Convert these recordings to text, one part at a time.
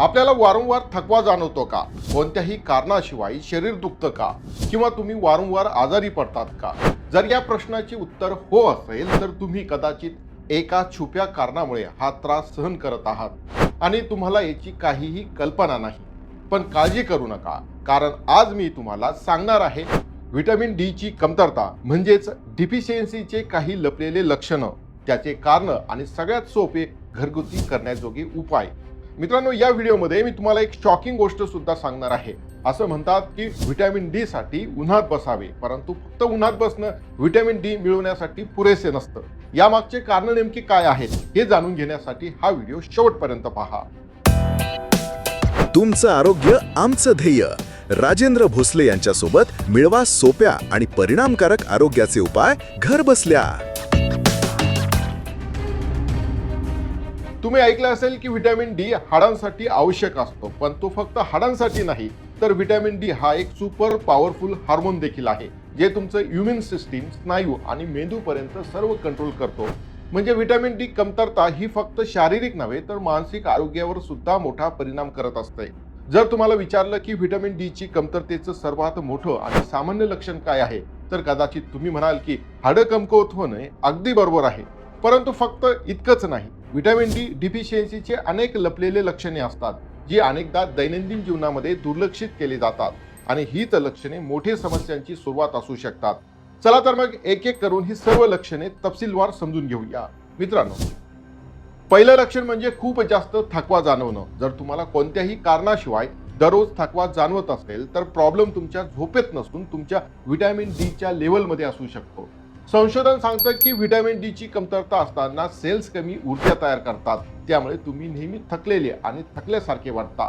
आपल्याला वारंवार थकवा जाणवतो का? कोणत्याही कारणाशिवाय शरीर दुखतं का? किंवा तुम्ही वारंवार आजारी पडतात का? जर या प्रश्नाचे उत्तर हो असेल तर तुम्ही कदाचित एका छुप्या कारणामुळे हा त्रास सहन करत आहात. आणि तुम्हाला याची काहीही कल्पना नाही. पण काळजी करू नका कारण आज मी तुम्हाला सांगणार आहे व्हिटॅमिन डी ची कमतरता म्हणजेच डिफिशियन्सीचे काही लपलेले लक्षणं त्याचे कारण आणि सगळ्यात सोपे घरगुती करण्याजोगे उपाय. मित्रांनो या व्हिडिओमध्ये मी तुम्हाला एक शॉकिंग गोष्ट सुद्धा सांगणार आहे. असं म्हणतात की व्हिटॅमिन डी साठी उन्हात बसावे परंतु फक्त उन्हात बसणं व्हिटॅमिन डी मिळवण्यासाठी पुरेसे नसतं. यामागचे कारण नेमकी काय आहेत हे जाणून घेण्यासाठी हा व्हिडिओ शेवटपर्यंत पहा. तुमचं आरोग्य आमचं ध्येय. राजेंद्र भोसले यांच्यासोबत मिळवा सोप्या आणि परिणामकारक आरोग्याचे उपाय घर बसल्या. तुम्ही ऐकलं असेल की व्हिटॅमिन डी हाडांसाठी आवश्यक असतो पण तो फक्त हाडांसाठी नाही तर व्हिटॅमिन डी हा एक सुपर पॉवरफुल हार्मोन देखील आहे जे तुमचं इम्युन सिस्टीम स्नायू आणि मेंदूपर्यंत सर्व कंट्रोल करतो. म्हणजे व्हिटॅमिन डी कमतरता ही फक्त शारीरिक नव्हे तर मानसिक आरोग्यावर सुद्धा मोठा परिणाम करत असते. जर तुम्हाला विचारलं की व्हिटॅमिन डीची कमतरतेचं सर्वात मोठं आणि सामान्य लक्षण काय आहे तर कदाचित तुम्ही म्हणाल की हाडं कमकुवत होणे अगदी बरोबर आहे परंतु फक्त इतकंच नाही. व्हिटॅमिन डी डिफिशियन्सीचे अनेक लपलेले लक्षणे असतात जी अनेकदा दैनंदिन जीवनामध्ये दुर्लक्षित केली जातात आणि हीच लक्षणे मोठे समस्यांची सुरुवात असू शकतात. चला तर मग एक एक करून ही सर्व लक्षणे तपशीलवार समजून घेऊया. मित्रांनो पहिलं लक्षण म्हणजे खूप जास्त थकवा जाणवणं. जर तुम्हाला कोणत्याही कारणाशिवाय दररोज थकवा जाणवत असेल तर प्रॉब्लेम तुमच्या झोपेत नसून तुमच्या व्हिटॅमिन डीच्या लेवलमध्ये असू शकतो. संशोधन सांगतं की व्हिटॅमिन डी ची कमतरता असताना सेल्स कमी ऊर्जा तयार करतात. त्यामुळे तुम्ही नेहमी थकलेले आणि थकल्यासारखे वाटता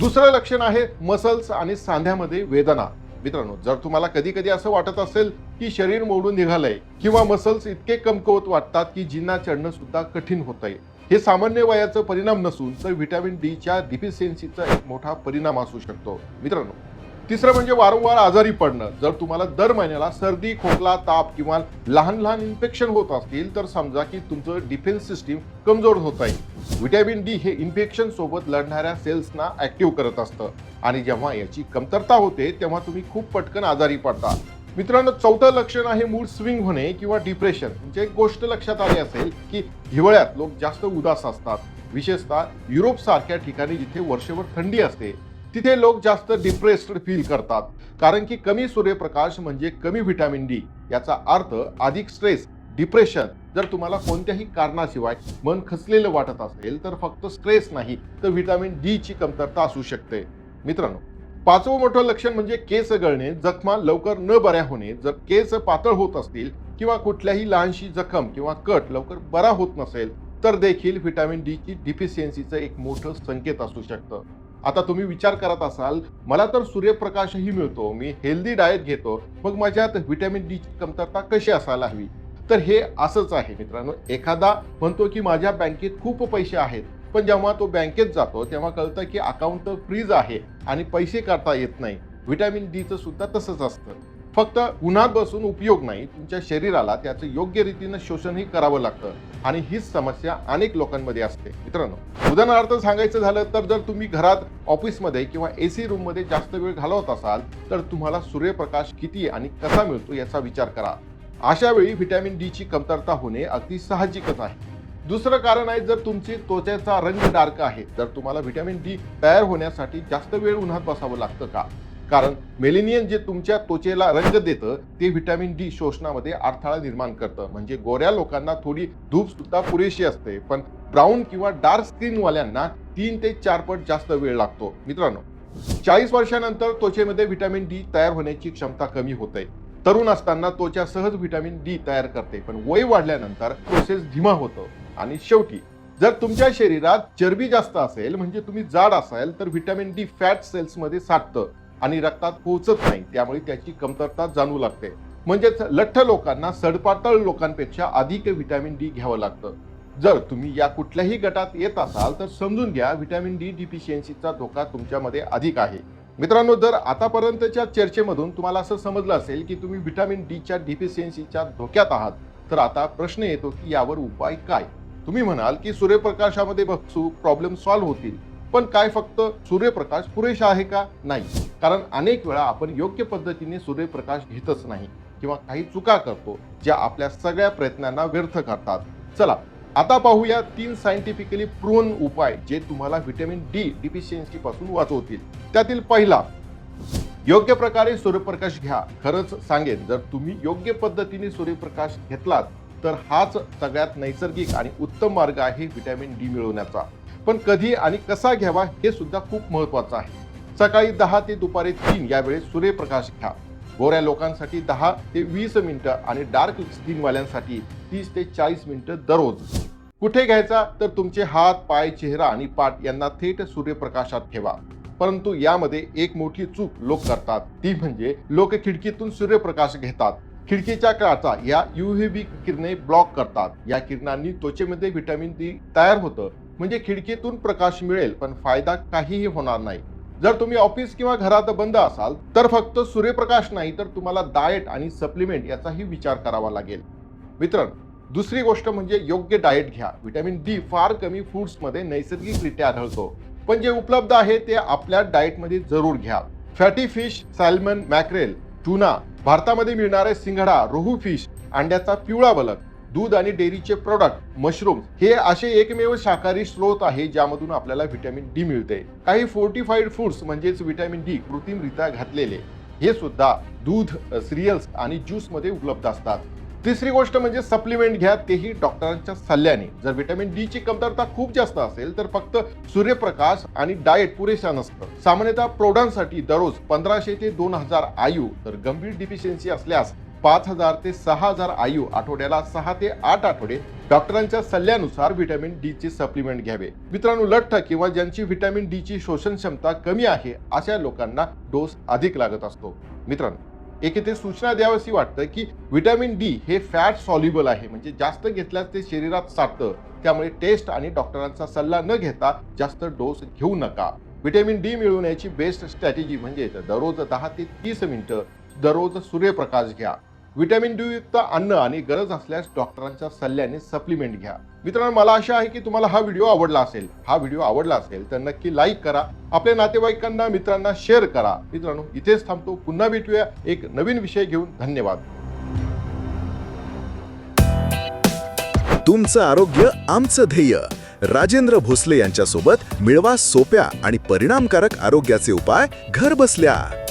दुसरं लक्षण आहे मसल्स आणि सांध्यामध्ये वेदना. मित्रांनो जर तुम्हाला कधी कधी असं वाटत असेल की शरीर मोडून निघालंय किंवा मसल्स इतके कमकुवत वाटतात की जिन्ना चढणं सुद्धा कठीण होत आहे हे सामान्य वयाचं परिणाम नसून तर व्हिटॅमिन डी च्या डिफिशियन्सीचा एक मोठा परिणाम असू शकतो. मित्रांनो तिसरं म्हणजे वारंवार आजारी पडणं. जर तुम्हाला दर महिन्याला सर्दी खोकला ताप किंवा लहान लहान इन्फेक्शन होत असतील तर समजा की तुमचं डिफेन्स सिस्टीम कमजोर होत आहे. व्हिटॅमिन डी हे इन्फेक्शन सोबत लढणाऱ्या सेल्सना ऍक्टिव्ह करत असतं. आणि जेव्हा याची कमतरता होते तेव्हा तुम्ही खूप पटकन आजारी पडता. मित्रांनो चौथं लक्षण आहे मूड स्विंग होणे किंवा डिप्रेशन म्हणजे एक गोष्ट लक्षात आली असेल की हिवाळ्यात लोक जास्त उदास असतात. विशेषतः युरोप सारख्या ठिकाणी जिथे वर्षभर थंडी असते तिथे लोक जास्त डिप्रेस्ड फील करतात. कारण की कमी सूर्यप्रकाश म्हणजे कमी व्हिटॅमिन डी याचा अर्थ अधिक स्ट्रेस डिप्रेशन जर तुम्हाला कोणत्याही कारणाशिवाय मन खचलेलं वाटत असेल तर फक्त स्ट्रेस नाही तर व्हिटॅमिन डी ची कमतरता असू शकते. मित्रांनो पाचवं मोठं लक्षण म्हणजे केस गळणे. जखमा लवकर न बऱ्या होणे. जर केस पातळ होत असतील किंवा कुठल्याही लहानशी जखम किंवा कट लवकर बरा होत नसेल तर देखील व्हिटॅमिन डी ची डिफिशियन्सीचं एक मोठं संकेत असू शकतं. आता तुम्ही विचार करत असाल मला तर सूर्यप्रकाशही मिळतो मी हेल्दी डाएट घेतो मग माझ्यात व्हिटॅमिन डी ची कमतरता कशी असायला हवी? तर हे असंच आहे मित्रांनो एखादा म्हणतो की माझ्या बँकेत खूप पैसे आहेत पण जेव्हा तो बँकेत जातो तेव्हा कळतं की अकाउंट फ्रीज आहे आणि पैसे काढता येत नाही. व्हिटॅमिन डीचं सुद्धा तसंच असतं. फक्त उन्हात बसून उपयोग नाही तुमच्या शरीराला त्याचं योग्य रीतीनं शोषणही करावं लागतं आणि हीच समस्या अनेक लोकांमध्ये असते. मित्रांनो उदाहरणार्थ सांगायचं झालं तर जर तुम्ही घरात ऑफिसमध्ये किंवा ए सी रूममध्ये जास्त वेळ घालवत असाल तर तुम्हाला सूर्यप्रकाश किती आणि कसा मिळतो याचा विचार करा. अशा वेळी व्हिटॅमिन डी ची कमतरता होणे अगदी साहजिकच आहे. दुसरं कारण आहे जर तुमची त्वचेचा रंग डार्क आहे तर तुम्हाला व्हिटॅमिन डी तयार होण्यासाठी जास्त वेळ उन्हात बसावं लागतं का? कारण मेलेनियन जे तुमच्या त्वचेला रंग देतं ते व्हिटॅमिन डी शोषणामध्ये अडथळा निर्माण करतं. म्हणजे गोऱ्या लोकांना थोडी धूप सुद्धा पुरेशी असते. पण ब्राऊन किंवा डार्क स्क्रीनवाल्यांना तीन ते चार पट जास्त वेळ लागतो. मित्रांनो चाळीस वर्षानंतर त्वचेमध्ये व्हिटॅमिन डी तयार होण्याची क्षमता कमी होते. तरुण असताना त्वचा सहज व्हिटॅमिन डी तयार करते पण वय वाढल्यानंतर प्रोसेस धीमा होतो. आणि शेवटी जर तुमच्या शरीरात चरबी जास्त असेल म्हणजे तुम्ही जाड असाल तर व्हिटॅमिन डी फॅट सेल्समध्ये साठतं. आणि रक्तात पोहोचत नाही. त्यामुळे त्याची कमतरता जाणू लागते. म्हणजेच लठ्ठ लोकांना सडपातळ लोकांपेक्षा अधिक व्हिटॅमिन डी घ्यावं लागतं. जर तुम्ही या कुठल्याही गटात येत असाल तर समजून घ्या व्हिटॅमिन डी डिफिशियन्सीचा धोका तुमच्यामध्ये अधिक आहे. मित्रांनो जर आतापर्यंतच्या चर्चेमधून तुम्हाला असं समजलं असेल की तुम्ही व्हिटॅमिन डीच्या डिफिशियन्सीच्या धोक्यात आहात तर आता प्रश्न येतो की यावर उपाय काय? तुम्ही म्हणाल की सूर्यप्रकाशामध्ये बसू प्रॉब्लेम सॉल्व्ह होतील. पण काय फक्त सूर्यप्रकाश पुरेशा आहे का? नाही. कारण अनेक वेळा आपण योग्य पद्धतीने सूर्यप्रकाश घेतच नाही किंवा काही चुका करतो ज्या आपल्या सगळ्या प्रयत्नांना व्यर्थ करतात. चला आता पाहूया तीन सायंटिफिकली प्रून उपाय जे तुम्हाला व्हिटॅमिन डी डिफिशियन्सी पासून वाचवतील. त्यातील पहिला योग्य प्रकारे सूर्यप्रकाश घ्या. खरंच सांगेन जर तुम्ही योग्य पद्धतीने सूर्यप्रकाश घेतलात तर हाच सगळ्यात नैसर्गिक आणि उत्तम मार्ग आहे व्हिटॅमिन डी मिळवण्याचा. पण कधी आणि कसा घ्यावा हे सुद्धा खूप महत्वाचं आहे. सकाळी दहा ते दुपारी तीन या वेळेस सूर्यप्रकाश घ्या. गोऱ्या लोकांसाठी दहा ते वीस मिनिटं आणि डार्क स्किनवाल्यांसाठी तीस ते चाळीस मिनिटं दररोज. कुठे घ्यायचा? तर तुमचे हात पाय चेहरा आणि पाठ यांना थेट सूर्यप्रकाशात ठेवा. परंतु यामध्ये एक मोठी चूक लोक करतात. ती म्हणजे लोक खिडकीतून सूर्यप्रकाश घेतात. खिडकीच्या काचा या युव्हीबी किरणे ब्लॉक करतात. या किरणांनी त्वचेमध्ये व्हिटॅमिन डी तयार होतं. म्हणजे खिडकीतून प्रकाश मिळेल पण फायदा काहीही होणार नाही. जर तुम्ही ऑफिस किंवा घरात बंद असाल तर फक्त सूर्यप्रकाश नाही तर तुम्हाला डाएट आणि सप्लिमेंट याचाही विचार करावा लागेल. मित्रांनो दुसरी गोष्ट म्हणजे योग्य डाएट घ्या. व्हिटॅमिन डी फार कमी फूड्समध्ये नैसर्गिकरित्या आढळतो. पण जे उपलब्ध आहे ते आपल्या डाएटमध्ये जरूर घ्या. Fatty fish salmon mackerel tuna भारतामध्ये मिळणारे सिंघडा रोहू फिश अंड्याचा पिवळा बलक दूध आणि डेअरीचे प्रोडक्ट मशरूम हे असे एकमेव शाकाहारी स्रोत आहे ज्यामधून आपल्याला व्हिटॅमिन डी मिळते. काही फोर्टिफाईड फूड्स म्हणजेच व्हिटॅमिन डी कृत्रिमरित्या घातलेले हे सुद्धा दूध सिरियल्स आणि ज्यूसमध्ये उपलब्ध असतात. तिसरी गोष्ट म्हणजे सप्लिमेंट घ्या तेही डॉक्टरांच्या सल्ल्याने. जर व्हिटॅमिन डी ची कमतरता खूप जास्त असेल तर फक्त सूर्यप्रकाश आणि डाएट पुरेशा नसतं. सामान्यतः प्रौढांसाठी दररोज पंधराशे ते दोन हजार आयु तर गंभीर डिफिशियन्सी असल्यास पाच हजार ते सहा हजार आयु आठवड्याला सहा ते आठ आठवडे डॉक्टरांच्या सल्ल्यानुसार व्हिटॅमिन डी चे सप्लिमेंट घ्यावे. मित्रांनो लठ्ठ किंवा ज्यांची व्हिटॅमिन डी ची शोषण क्षमता कमी आहे अशा लोकांना डोस अधिक लागत असतो. मित्रांनो एक इथे सूचना द्यावीशी वाटतं की व्हिटॅमिन डी हे फॅट सॉल्युबल आहे म्हणजे जास्त घेतल्यास ते शरीरात साठतं. त्यामुळे टेस्ट आणि डॉक्टरांचा सल्ला न घेता जास्त डोस घेऊ नका. व्हिटॅमिन डी मिळवण्याची बेस्ट स्ट्रॅटेजी म्हणजे दररोज दहा ते तीस मिनिटं दररोज सूर्यप्रकाश घ्या. व्हिटॅमिन डी युक्त अन्न आणि गरज असल्यास डॉक्टरांच्या सल्ल्याने सप्लिमेंट घ्या. मित्रांनो मला आशा आहे की तुम्हाला हा व्हिडिओ आवडला असेल. हा व्हिडिओ आवडला असेल तर नक्की लाईक करा. आपल्या नातेवाईकांना मित्रांना शेअर करा. मित्रांनो इथेच थांबतो. पुन्हा भेटूया एक नवीन विषय घेऊन. धन्यवाद. तुमचं आरोग्य आमचं ध्येय. राजेंद्र भोसले यांच्यासोबत मिळवा सोप्या आणि परिणामकारक आरोग्याचे उपाय. घर बसल्या.